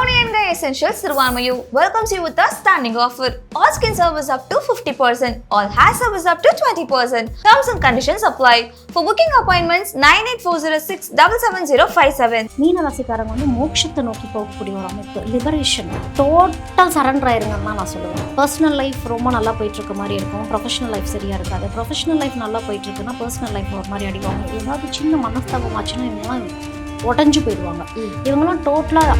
సోనియన్గా essentials Thiruvanmiyur welcomes you with standing offer all skin service up to fifty percent all hair service up to twenty percent terms and conditions apply for booking appointments nine eight four zero six double seven zero five seven மீன ராசிக்காரங்க வந்து மோட்சத்தை நோக்கி போகக்கூடிய ஒரு அமைப்பு liberation total surrender ஆயிருங்கன்னு தான் நான் சொல்லுவேன். பர்சனல் லைஃப் ரொம்ப நல்லா போயிட்டு இருக்க மாதிரி இருக்கும். ப்ரொஃபஷனல் லைஃப் சரியா இருக்காது. ப்ரொஃபஷனல் லைஃப் நல்லா போயிட்டு இருக்குன்னா பர்சனல் லைஃப் ஒரு மாதிரி அடிவாங்க ஏதாவது சின்ன மனஸ்தாபம் ஆச்சுன்னா இதெல்லாம் உடஞ்சு போயிடுவாங்க. இவங்கெல்லாம் டோட்டலாக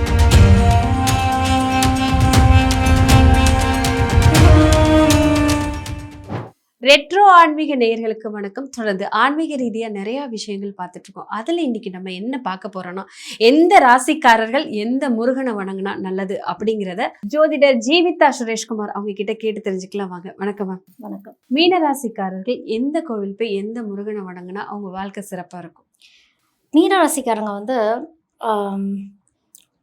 ரெட்ரோ ஆன்மீக நேயர்களுக்கு வணக்கம். தொடர்ந்து ஆன்மீக ரீதியா நிறைய விஷயங்கள் பார்த்துட்டு இருக்கோம் அதுல இன்னைக்கு நம்ம என்ன பார்க்க போறோம்னா எந்த ராசிக்காரர்கள் எந்த முருகனை வணங்கினா நல்லது அப்படிங்கிறத ஜோதிடர் ஜீவிதா சுரேஷ்குமார் அவங்க கிட்ட கேட்டு தெரிஞ்சுக்கலாம் வாங்க. வணக்கம் மேம். வணக்கம். மீன ராசிக்காரர்கள் எந்த கோவில் போய் எந்த முருகனை வணங்கினா அவங்க வாழ்க்கை சிறப்பா இருக்கும்? மீன ராசிக்காரங்க வந்து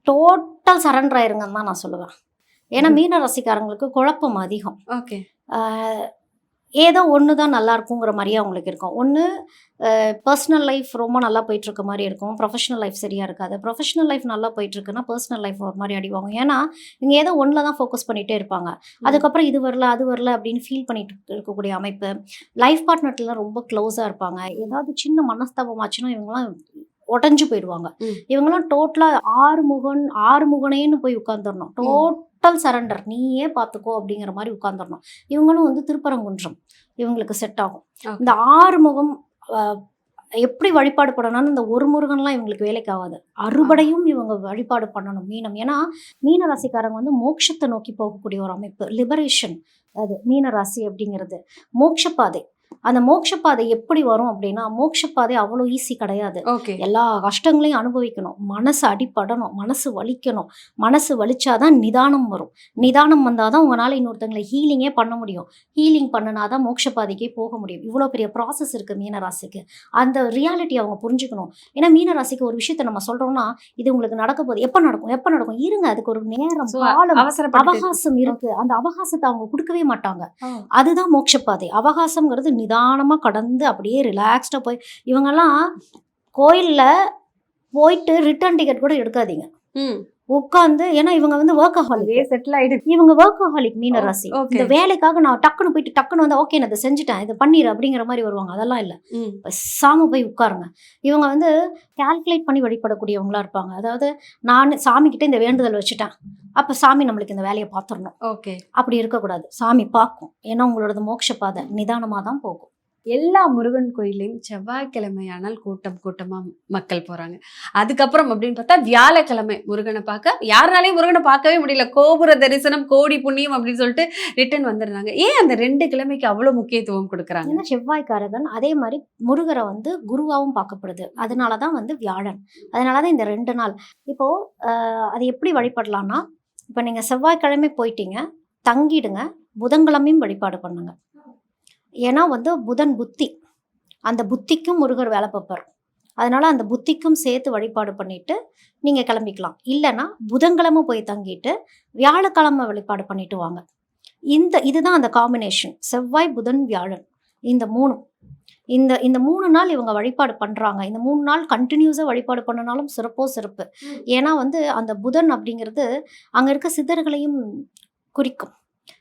டோட்டல் சரண்டர் ஆயிருங்கன்னு தான் நான் சொல்லுவேன். ஏன்னா மீன ராசிக்காரங்களுக்கு குழப்பம் அதிகம். ஓகே. ஏதோ ஒன்று தான் நல்லா இருக்குங்கிற மாதிரியே அவங்களுக்கு இருக்கும். ஒன்று பர்சனல் லைஃப் ரொம்ப நல்லா போயிட்டு இருக்க மாதிரி இருக்கும். ப்ரொஃபஷனல் லைஃப் சரியாக இருக்காது. ப்ரொஃபஷனல் லைஃப் நல்லா போயிட்டு இருக்குன்னா பர்சனல் லைஃப் ஒரு மாதிரி அடிவாங்க ஏன்னா இவங்க ஏதோ ஒன்றில் தான் ஃபோக்கஸ் பண்ணிகிட்டே இருப்பாங்க. அதுக்கப்புறம் இது வரல அது வரல அப்படின்னு ஃபீல் பண்ணிட்டு இருக்கக்கூடிய அமைப்பு. லைஃப் பார்ட்னர்லாம் ரொம்ப க்ளோஸாக இருப்பாங்க. ஏதாவது சின்ன மனஸ்தாபம் ஆச்சுன்னா இவங்கெல்லாம் உடஞ்சு போயிடுவாங்க. ம். இவங்கெல்லாம் டோட்டலாக ஆறு முகன் ஆறு முகனேன்னு போய் உட்காந்துடணும் டோட்டல் சரண்டர் நீயே பார்த்துக்கோ அப்படிங்கிற மாதிரி உட்காந்துடணும் இவங்களும் வந்து திருப்பரங்குன்றம். இவங்களுக்கு செட் ஆகும். இந்த ஆறு முகம் ஆஹ், எப்படி வழிபாடு பண்ணணும்னு இந்த ஒரு முருகன்லாம் இவங்களுக்கு வேலைக்கு ஆகாது. அறுபடையும் இவங்க வழிபாடு பண்ணணும் மீனம். ஏன்னா மீன ராசிக்காரங்க வந்து மோட்சத்தை நோக்கி போகக்கூடிய ஒரு அமைப்பு. லிபரேஷன் அது மீன ராசி அப்படிங்கிறது. மோட்சப்பாதை. அந்த மோட்சப்பாதை எப்படி வரும் அப்படின்னா மோட்சப்பாதை அவ்வளோ ஈஸி கிடையாது. எல்லா கஷ்டங்களையும் அனுபவிக்கணும். மனசு அடிபடணும். மனசு வலிக்கணும். மனசு வலிச்சாதான் நிதானம் வரும். நிதானம் வந்தால் தான் உங்களால் இன்னொருத்தங்களை ஹீலிங்கே பண்ண முடியும். ஹீலிங் பண்ணினாதான் மோட்சப்பாதைக்கே போக முடியும். இவ்வளோ பெரிய ப்ராசஸ் இருக்குது மீனராசிக்கு. அந்த ரியாலிட்டி அவங்க புரிஞ்சுக்கணும். ஏன்னா மீனராசிக்கு ஒரு விஷயத்த நம்ம சொல்கிறோம்னா இது உங்களுக்கு நடக்க போகுது. எப்போ நடக்கும்? எப்போ நடக்கும்? இருங்க. அதுக்கு ஒரு நேரம் காலம் அவகாசம் இருக்கு. அந்த அவகாசத்தை அவங்க கொடுக்கவே மாட்டாங்க. அதுதான் மோட்சப்பாதை. அவகாசம்ங்கிறது நிதானமாக கடந்து அப்படியே ரிலாக்ஸ்டாக போய் இவங்கெல்லாம் கோயிலில் போயிட்டு ரிட்டர்ன் டிக்கெட் கூட எடுக்காதீங்க. ம். உட்காந்து ஏன்னா இவங்க வந்து ஒர்க்கஹாலிக் செட்டில் ஆயிடுச்சு இவங்க ஒர்க்கஹாலிக் மீன ராசி. இந்த வேலைக்காக நான் டக்குன்னு போயிட்டு டக்குன்னு வந்து ஓகே நான் இதை செஞ்சுட்டேன் இதை பண்ணிடு அப்படிங்கிற மாதிரி வருவாங்க. அதெல்லாம் இல்லை. சாமி போய் உட்காருங்க. இவங்க வந்து கால்குலேட் பண்ணி வழிபடக்கூடியவங்களா இருப்பாங்க. அதாவது நான் சாமி கிட்ட இந்த வேண்டுதல் வச்சுட்டேன். அப்ப சாமி நம்மளுக்கு இந்த வேலையை பார்த்துடணும். ஓகே அப்படி இருக்கக்கூடாது. சாமி பார்க்கும். ஏன்னா உங்களோட மோட்ச பாதை நிதானமாக தான் போகும். எல்லா முருகன் கோயிலையும் செவ்வாய்க்கிழமையானால் கூட்டம் கூட்டமாக மக்கள் போகிறாங்க அதுக்கப்புறம் அப்படின்னு பார்த்தா வியாழக்கிழமை முருகனை பார்க்க. யாருனாலையும் முருகனை பார்க்கவே முடியல. கோபுர தரிசனம் கோடி புண்ணியம் அப்படின்னு சொல்லிட்டு ரிட்டர்ன் வந்துடுறாங்க. ஏன் அந்த ரெண்டு கிழமைக்கு அவ்வளோ முக்கியத்துவம் கொடுக்குறாங்க? ஏன்னா செவ்வாய்க்காரகன் அதே மாதிரி முருகரை வந்து குருவாகவும் பார்க்கப்படுது. அதனால தான் வந்து வியாழன். அதனால தான் இந்த ரெண்டு நாள். இப்போது அது எப்படி வழிபடலாம்னா இப்போ நீங்கள் செவ்வாய்க்கிழமை போயிட்டீங்க தங்கிடுங்க புதன்கிழமையும் வழிபாடு பண்ணுங்கள் ஏன்னா வந்து புதன் புத்தி. அந்த புத்திக்கும் முருகர் வேலை பார்ப்பார். அதனால அந்த புத்திக்கும் சேர்த்து வழிபாடு பண்ணிட்டு நீங்க கிளம்பிக்கலாம். இல்லைன்னா புதன்கிழமை போய் தங்கிட்டு வியாழக்கிழமை வழிபாடு பண்ணிட்டு வாங்க. இந்த இதுதான் அந்த காம்பினேஷன் செவ்வாய் புதன் வியாழன். இந்த மூணு இந்த இந்த மூணு நாள் இவங்க வழிபாடு பண்றாங்க. இந்த மூணு நாள் கண்டினியூஸாக வழிபாடு பண்ணனாலும் சிறப்போ சிறப்பு. ஏன்னா வந்து அந்த புதன் அப்படிங்கிறது அங்க இருக்க சிதறுகளையும் குறிக்கும்.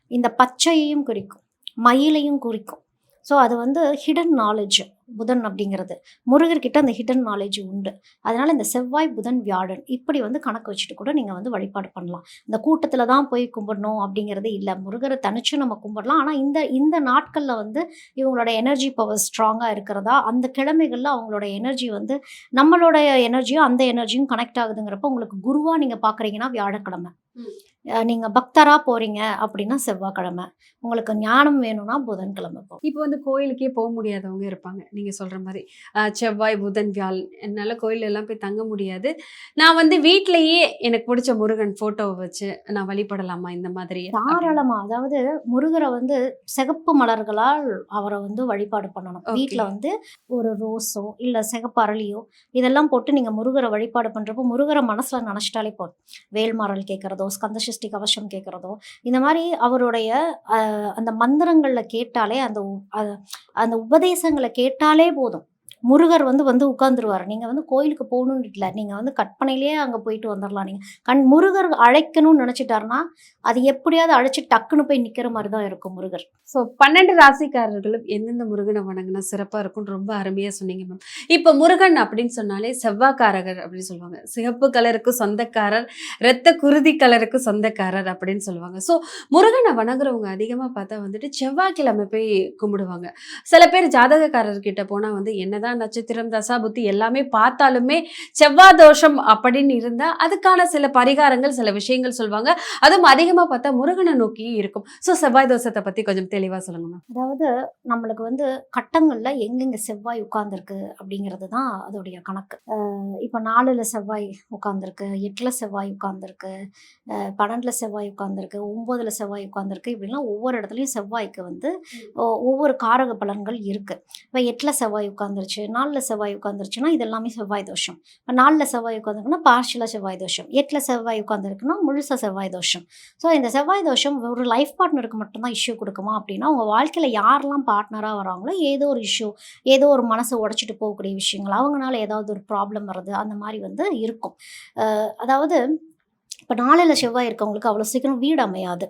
இந்த பச்சையையும் குறிக்கும். மயிலையும் குறிக்கும். ஸோ அது வந்து ஹிடன் நாலேஜ் புதன் அப்படிங்கிறது. முருகர்கிட்ட அந்த ஹிடன் நாலேஜ் உண்டு. அதனால் இந்த செவ்வாய் புதன் வியாழன் இப்படி வந்து கணக்கு வச்சுட்டு கூட நீங்கள் வந்து வழிபாடு பண்ணலாம். இந்த கூட்டத்தில் தான் போய் கும்பிடணும் அப்படிங்கிறது இல்லை. முருகரை தனிச்சு நம்ம கும்பிடலாம். ஆனால் இந்த இந்த நாட்களில் வந்து இவங்களோட எனர்ஜி பவர் ஸ்ட்ராங்காக இருக்கிறதா அந்த கிழமைகளில் அவங்களோட எனர்ஜி வந்து நம்மளோட எனர்ஜியும் அந்த எனர்ஜியும் கனெக்ட் ஆகுதுங்கிறப்ப உங்களுக்கு குருவாக நீங்கள் பார்க்குறீங்கன்னா வியாழக்கிழமை. ம். அஹ் நீங்க பக்தரா போறீங்க அப்படின்னா செவ்வாய்க்கிழமை. உங்களுக்கு ஞானம் வேணும்னா புதன்கிழமை போ. இப்போ வந்து கோயிலுக்கே போக முடியாதவங்க இருப்பாங்க. நீங்க சொல்ற மாதிரி. செவ்வாய் புதன் வியாழ் என்னால கோயில் எல்லாம் போய் தங்க முடியாது. நான் வந்து வீட்லயே எனக்கு பிடிச்ச முருகன் போட்டோவை வச்சு நான் வழிபடலாமா இந்த மாதிரி? தாராளமா. அதாவது முருகரை வந்து சிகப்பு மலர்களால் அவரை வந்து வழிபாடு பண்ணணும். வீட்ல வந்து ஒரு ரோஸோ இல்ல சிகப்பு அரளியோ இதெல்லாம் போட்டு நீங்க முருகரை வழிபாடு பண்றப்போ முருகரை மனசுல நினைச்சிட்டாலே போதும். வேல்மாறல் கேட்கறதோ ஸ்கந்தசஷ்டி கவசம் கேட்குறதோ இந்த மாதிரி அவருடைய அஹ், அந்த மந்திரங்கள்ல கேட்டாலே அந்த அந்த உபதேசங்களை கேட்டாலே போதும். முருகர் வந்து வந்து உட்காந்துருவார் நீங்கள் வந்து கோயிலுக்கு போகணுன்னு இல்லை. நீங்கள் வந்து கற்பனையிலேயே அங்கே போயிட்டு வந்துடலாம் நீங்கள் கண் முருகர் அழைக்கணும்னு நினச்சிட்டாருன்னா அது எப்படியாவது அழைச்சி டக்குன்னு போய் நிற்கிற மாதிரி தான் இருக்கும் முருகர். ஸோ பன்னெண்டு ராசிக்காரர்களும் எந்தெந்த முருகனை வணங்கினா சிறப்பாக இருக்கும்னு ரொம்ப அருமையாக சொன்னீங்க மேம் இப்போ முருகன் அப்படின்னு சொன்னாலே செவ்வாய்க்காரகர் அப்படின்னு சொல்லுவாங்க. சிகப்பு கலருக்கு சொந்தக்காரர் இரத்த குருதி கலருக்கு சொந்தக்காரர் அப்படின்னு சொல்லுவாங்க. ஸோ முருகனை வணங்குறவங்க அதிகமாக பார்த்தா வந்துட்டு செவ்வாய்க்கிழமை போய் கும்பிடுவாங்க. சில பேர் ஜாதகக்காரர்கிட்ட போனால் வந்து என்னதான் நட்சத்திரம் தசா புத்தி எல்லாமே பார்த்தாலுமே செவ்வாய் தோஷம் அப்படின்னு இருந்தால் அதுக்கான சில பரிகாரங்கள் சில விஷயங்கள் சொல்லுவாங்க அதுவும் அதிகமாக பார்த்தா முருகனை நோக்கி இருக்கும். ஸோ செவ்வாய் தோஷத்தை பற்றி கொஞ்சம் தெளிவாக சொல்லுங்க அதாவது நம்மளுக்கு வந்து கட்டங்களில் எங்கெங்க செவ்வாய் உட்கார்ந்துருக்கு அப்படிங்கிறது தான் அதோடைய கணக்கு. இப்போ நாலில் செவ்வாய் உட்கார்ந்துருக்கு எட்டில் செவ்வாய் உட்கார்ந்துருக்கு பன்னெண்டில் செவ்வாய் உட்கார்ந்துருக்கு ஒம்போதில் செவ்வாய் உட்கார்ந்துருக்கு இப்படிலாம் ஒவ்வொரு இடத்துலையும் செவ்வாய்க்கு வந்து ஒவ்வொரு காரக பலன்கள் இருக்குது இப்போ எட்டில் செவ்வாய் உட்காந்துருச்சு நாலில் செவ்வாய் உட்காந்துருச்சுன்னா இது எல்லாமே செவ்வாய் தோஷம். இப்போ நாலில் செவ்வாய் உட்காந்துருக்குன்னா பார்ஷியலாக செவ்வாய் தோஷம். எட்டில் செவ்வாய் உட்காந்துருக்குன்னா முழுசாக செவ்வாய் தோஷம். ஸோ இந்த செவ்வாய் தோஷம் ஒரு லைஃப் பார்ட்னருக்கு மட்டும்தான் இஷ்யூ கொடுக்குமா அப்படின்னா உங்கள் வாழ்க்கையில் யாரெல்லாம் பார்ட்னராக வராங்களோ ஏதோ ஒரு இஷ்யூ ஏதோ ஒரு மனசை உடச்சிட்டு போகக்கூடிய விஷயங்கள் அவங்களால ஏதாவது ஒரு ப்ராப்ளம் வருது அந்த மாதிரி வந்து இருக்கும். அதாவது இப்போ நாளில் செவ்வாய் இருக்கவங்களுக்கு அவ்வளோ சீக்கிரம் வீடு அமையாது.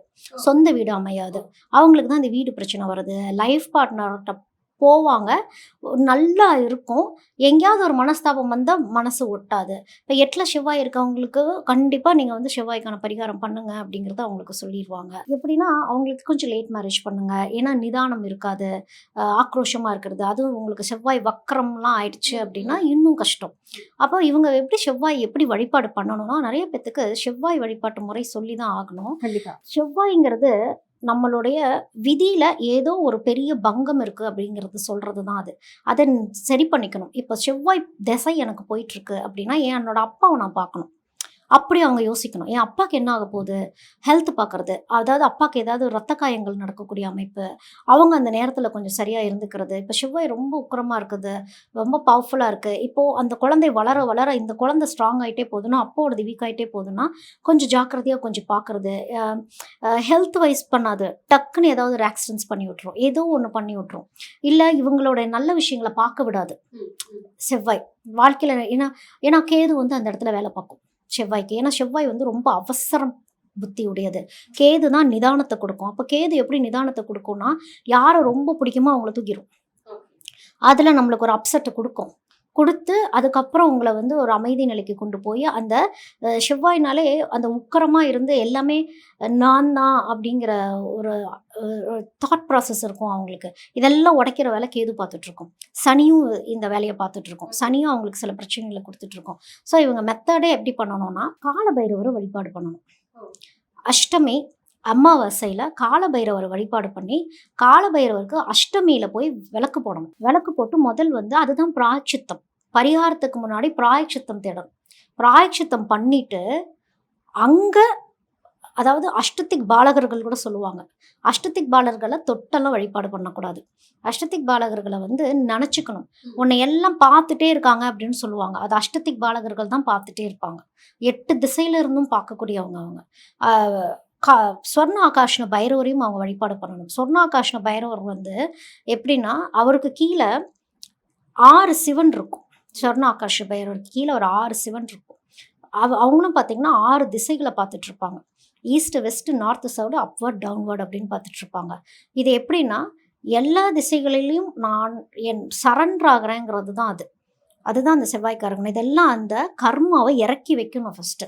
சொந்த வீடு அமையாது. அவங்களுக்கு தான் இந்த வீடு பிரச்சனை வருது. லைஃப் பார்ட்னர்கிட்ட போவாங்க. நல்லா இருக்கும். எங்கேயாவது ஒரு மனஸ்தாபம் வந்தால் மனசு ஒட்டாது. இப்போ எட்டில் செவ்வாய் இருக்கவங்களுக்கு கண்டிப்பாக நீங்கள் வந்து செவ்வாய்க்கான பரிகாரம் பண்ணுங்க அப்படிங்கிறத அவங்களுக்கு சொல்லிடுவாங்க எப்படின்னா அவங்களுக்கு கொஞ்சம் லேட் மேரேஜ் பண்ணுங்க. ஏன்னா நிதானம் இருக்காது. ஆஹ் ஆக்ரோஷமா இருக்கிறது. அதுவும் உங்களுக்கு செவ்வாய் வக்கரம்லாம் ஆயிடுச்சு அப்படின்னா இன்னும் கஷ்டம். அப்போ இவங்க எப்படி செவ்வாய் எப்படி வழிபாடு பண்ணணும்னா நிறைய பேத்துக்கு செவ்வாய் வழிபாட்டு முறை சொல்லி தான் ஆகணும் செவ்வாய்ங்கிறது நம்மளுடைய விதியில் ஏதோ ஒரு பெரிய பங்கம் இருக்குது அப்படிங்கிறது சொல்கிறது தான் அது. அதை சரி பண்ணிக்கணும். இப்போ செவ்வாய் திசை எனக்கு போயிட்டுருக்கு அப்படின்னா என் என்னோட அப்பாவை நான் பார்க்கணும். அப்படி அவங்க யோசிக்கணும். என் அப்பாவுக்கு என்ன ஆக போகுது? ஹெல்த் பார்க்கறது அதாவது அப்பாவுக்கு ஏதாவது ரத்த காயங்கள் நடக்கக்கூடிய அமைப்பு அவங்க அந்த நேரத்தில் கொஞ்சம் சரியாக இருந்துக்கிறது இப்போ செவ்வாய் ரொம்ப உக்கிரமாக இருக்குது ரொம்ப பவர்ஃபுல்லாக இருக்குது இப்போது அந்த குழந்தை வளர வளர இந்த குழந்தை ஸ்ட்ராங் ஆகிட்டே போகுதுன்னா அப்போடது வீக் ஆகிட்டே போகுதுன்னா கொஞ்சம் ஜாக்கிரதையாக கொஞ்சம் பார்க்குறது ஹெல்த் வைஸ் பண்ணாது. டக்குன்னு ஏதாவது ஒரு ஆக்சிடென்ட்ஸ் பண்ணி விட்ரும் ஏதோ ஒன்று பண்ணி விட்ரும் இல்லை இவங்களோட நல்ல விஷயங்களை பார்க்க விடாது. செவ்வாய் வாழ்க்கையில் ஏன்னா ஏன்னா கேது வந்து அந்த இடத்துல வேலை பார்க்கும். செவ்வாய்க்கு. ஏன்னா செவ்வாய் வந்து ரொம்ப அவசரம் புத்தி உடையது கேது தான் நிதானத்தை கொடுக்கும். அப்போ கேது எப்படி நிதானத்தை கொடுக்கும்னா யாரை ரொம்ப பிடிக்குமோ அவங்கள தூக்கிடும் அதில் நம்மளுக்கு ஒரு அப்செட்டை கொடுக்கும். கொடுத்து அதுக்கப்புறம் உங்களை வந்து ஒரு அமைதி நிலைக்கு கொண்டு போய் அந்த செவ்வாய்னாலே அந்த உக்கரமாக இருந்து எல்லாமே நான் தான் அப்படிங்கிற ஒரு தாட் ப்ராசஸ் இருக்கும் அவங்களுக்கு. இதெல்லாம் உடைக்கிற வேலை கேது பார்த்துட்டு இருக்கும் சனியும் இந்த வேலையை பார்த்துட்டு இருக்கும் சனியும் அவங்களுக்கு சில பிரச்சனைகளை கொடுத்துட்டு இருக்கும் ஸோ இவங்க மெத்தடே எப்படி பண்ணணும்னா காலபைரவரை வழிபாடு பண்ணணும். அஷ்டமி அமாவாசையில் காலபைரவர் வழிபாடு பண்ணி காலபைரவருக்கு அஷ்டமியில் போய் விளக்கு போடணும். விளக்கு போட்டு முதல் வந்து அதுதான் பிராய்ச்சித்தம். பரிகாரத்துக்கு முன்னாடி பிராய்ச்சித்தம் தேடணும். பிராய்ச்சித்தம் பண்ணிட்டு அங்கே அதாவது அஷ்டத்திக் பாலகர்கள் கூட சொல்லுவாங்க. அஷ்டத்திக் பாலர்களை தொட்டெல்லாம் வழிபாடு பண்ணக்கூடாது. அஷ்டத்திக் பாலகர்களை வந்து நினச்சிக்கணும். உன்னை எல்லாம் பார்த்துட்டே இருக்காங்க அப்படின்னு சொல்லுவாங்க. அது அஷ்டத்திக் பாலகர்கள் தான் பார்த்துட்டே இருப்பாங்க. எட்டு திசையில இருந்தும் பார்க்கக்கூடியவங்க அவங்க. கா சொர்ண ஆகாஷ்ண பைரவரையும் அவங்க வழிபாடு பண்ணணும். சொர்ண ஆகாஷ்ண பைரவர் வந்து எப்படின்னா அவருக்கு கீழே ஆறு சிவன் இருக்கும். சொர்ண ஆகாஷ பைரவருக்கு கீழே ஒரு ஆறு சிவன் இருக்கும். அவ அவங்களும் பார்த்தீங்கன்னா ஆறு திசைகளை பார்த்துட்டு இருப்பாங்க. East west north south upward downward அப்படின்னு பார்த்துட்டு இருப்பாங்க. இது எப்படின்னா எல்லா திசைகளிலையும் நான் என் சரண்டர் ஆகிறேங்கிறது தான் அது. அதுதான் அந்த செவ்வாய்க்காரங்க இதெல்லாம் அந்த கர்மாவை இறக்கி வைக்கணும் ஃபர்ஸ்ட்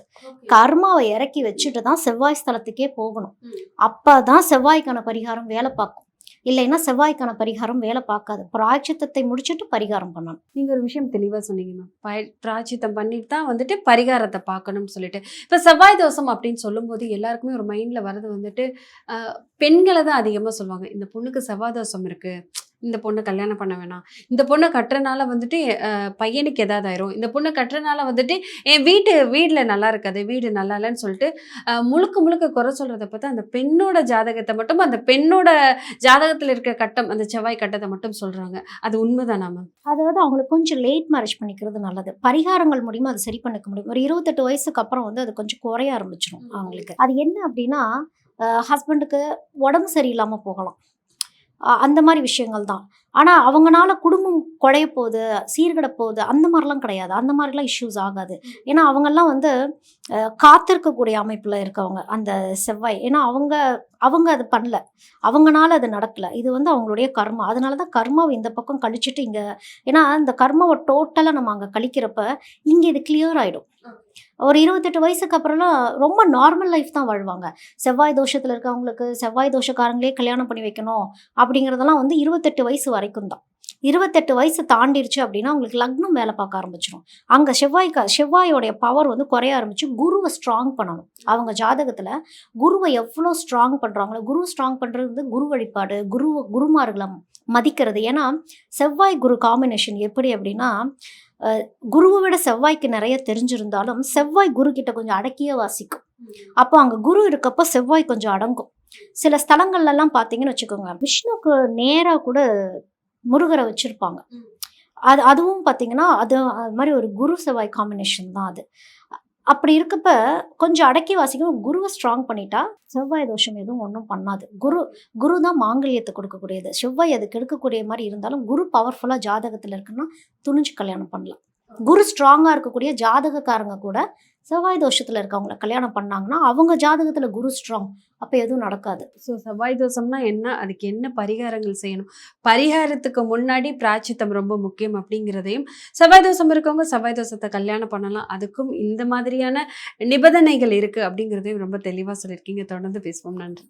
கர்மாவை இறக்கி வச்சுட்டு தான் செவ்வாய் ஸ்தலத்துக்கே போகணும். ம். அப்பதான் செவ்வாய்க்கான பரிகாரம் வேலை பார்க்கும். இல்லைன்னா செவ்வாய்க்கான பரிகாரம் வேலை பார்க்காது. பிராய்ச்சித்தத்தை முடிச்சுட்டு பரிகாரம் பண்ணணும். நீங்க ஒரு விஷயம் தெளிவா சொன்னீங்க மேம் பய- பிராயச்சித்தம் பண்ணிட்டு தான் வந்துட்டு பரிகாரத்தை பார்க்கணும்னு சொல்லிட்டு. இப்ப செவ்வாய் தோஷம் அப்படின்னு சொல்லும்போது எல்லாருக்குமே ஒரு மைண்ட்ல வர்றது வந்துட்டு பெண்களை தான் அதிகமா சொல்லுவாங்க. இந்த பொண்ணுக்கு செவ்வாய் தோஷம் இருக்கு. இந்த பொண்ணு கல்யாணம் பண்ண வேணாம். இந்த பொண்ணை கட்டுறனால வந்துட்டு பையனுக்கு ஏதாவது ஆயிரும். இந்த பொண்ணை கட்டுறனால வந்துட்டு என் வீட்டு வீட்டுல நல்லா இருக்காது வீடு நல்லா இல்லைன்னு சொல்லிட்டு முழுக்க முழுக்க குறை சொல்றத பார்த்தா அந்த பெண்ணோட ஜாதகத்தை மட்டும் அந்த பெண்ணோட ஜாதகத்துல இருக்க கட்டம் அந்த செவ்வாய் கட்டத்தை மட்டும் சொல்றாங்க. அது உண்மைதானா மேம் அதாவது அவங்களுக்கு கொஞ்சம் லேட் மேரேஜ் பண்ணிக்கிறது நல்லது. பரிகாரங்கள் மூலியமா அது சரி பண்ணிக்க முடியும். ஒரு இருபத்தெட்டு வயசுக்கு அப்புறம் வந்து அது கொஞ்சம் குறைய ஆரம்பிச்சிடும். அவங்களுக்கு. அது என்ன அப்படின்னா ஹஸ்பண்டுக்கு உடம்பு சரியில்லாமல் போகலாம். அந்த மாதிரி விஷயங்கள் தான். ஆனால் அவங்கனால குடும்பம் குழைய போகுது சீர்கட போகுது அந்த மாதிரிலாம் கிடையாது. அந்த மாதிரிலாம் இஷ்யூஸ் ஆகாது. ஏன்னா அவங்கெல்லாம் வந்து காத்திருக்கக்கூடிய அமைப்பில் இருக்கவங்க அந்த செவ்வாய். ஏன்னா அவங்க அவங்க அது பண்ணல. அவங்கனால அது நடக்கல. இது வந்து அவங்களுடைய கர்மா. அதனால தான் கர்மாவை இந்த பக்கம் கழிச்சிட்டு இங்கே ஏன்னா இந்த கர்மாவை டோட்டலாக நம்ம அங்கே கழிக்கிறப்ப இங்கே இது கிளியர் ஆகிடும் ஒரு இருபத்தெட்டு வயசுக்கு அப்புறம்லாம் ரொம்ப நார்மல் லைஃப் தான் வாழ்வாங்க. செவ்வாய் தோஷத்தில் இருக்கவங்களுக்கு செவ்வாய் தோஷக்காரங்களே கல்யாணம் பண்ணி வைக்கணும் அப்படிங்கிறதெல்லாம் வந்து இருபத்தெட்டு வயசு வரைக்கும் தான். இருபத்தெட்டு வயசு தாண்டிடுச்சு அப்படின்னா உங்களுக்கு லக்னம் வேலை பார்க்க ஆரம்பிச்சிடும் அங்கே செவ்வாய் செவ்வாயோடைய பவர் வந்து குறைய ஆரம்பிச்சு குருவை ஸ்ட்ராங் பண்ணணும். அவங்க ஜாதகத்தில் குருவை எவ்வளோ ஸ்ட்ராங் பண்ணுறாங்களோ குரு ஸ்ட்ராங் பண்ணுறது வந்து குரு வழிபாடு குரு குருமார்களை மதிக்கிறது. ஏன்னா செவ்வாய் குரு காம்பினேஷன் எப்படி அப்படின்னா குருவை விட செவ்வாய்க்கு நிறைய தெரிஞ்சிருந்தாலும் செவ்வாய் குரு கிட்ட கொஞ்சம் அடக்கியே வாசிக்கும். அப்போ அங்கே குரு இருக்கப்போ செவ்வாய் கொஞ்சம் அடங்கும். சில ஸ்தலங்கள்லாம் பார்த்தீங்கன்னு வச்சுக்கோங்க விஷ்ணுக்கு நேராக கூட முருகரை வச்சுருப்பாங்க. அது அதுவும் பார்த்தீங்கன்னா அது அது மாதிரி ஒரு குரு செவ்வாய் காம்பினேஷன் தான் அது. அப்படி இருக்கப்ப கொஞ்சம் அடக்கி வாசிக்கும் குருவை ஸ்ட்ராங் பண்ணிட்டா செவ்வாய் தோஷம் எதுவும் ஒன்றும் பண்ணாது. குரு குரு தான் மாங்கல்யத்தை கொடுக்கக்கூடியது. செவ்வாய் அது கெடுக்கக்கூடிய மாதிரி இருந்தாலும் குரு பவர்ஃபுல்லாக ஜாதகத்தில் இருக்குன்னா துணிஞ்சு கல்யாணம் பண்ணலாம். குரு ஸ்ட்ராங்காக இருக்கக்கூடிய ஜாதகக்காரங்க கூட செவ்வாய் தோஷத்தில் இருக்கவங்கள கல்யாணம் பண்ணாங்கன்னா அவங்க ஜாதகத்தில் குரு ஸ்ட்ராங் அப்போ எதுவும் நடக்காது. ஸோ செவ்வாய் தோஷம்னா என்ன? அதுக்கு என்ன பரிகாரங்கள் செய்யணும்? பரிகாரத்துக்கு முன்னாடி பிராச்சித்தம் ரொம்ப முக்கியம் அப்படிங்கிறதையும் செவ்வாய் தோஷம் இருக்கவங்க செவ்வாய் தோஷத்தை கல்யாணம் பண்ணலாம். அதுக்கும் இந்த மாதிரியான நிபந்தனைகள் இருக்கு அப்படிங்கிறதையும் ரொம்ப தெளிவாக சொல்லியிருக்கீங்க. தொடர்ந்து பேசுவோம். நன்றி.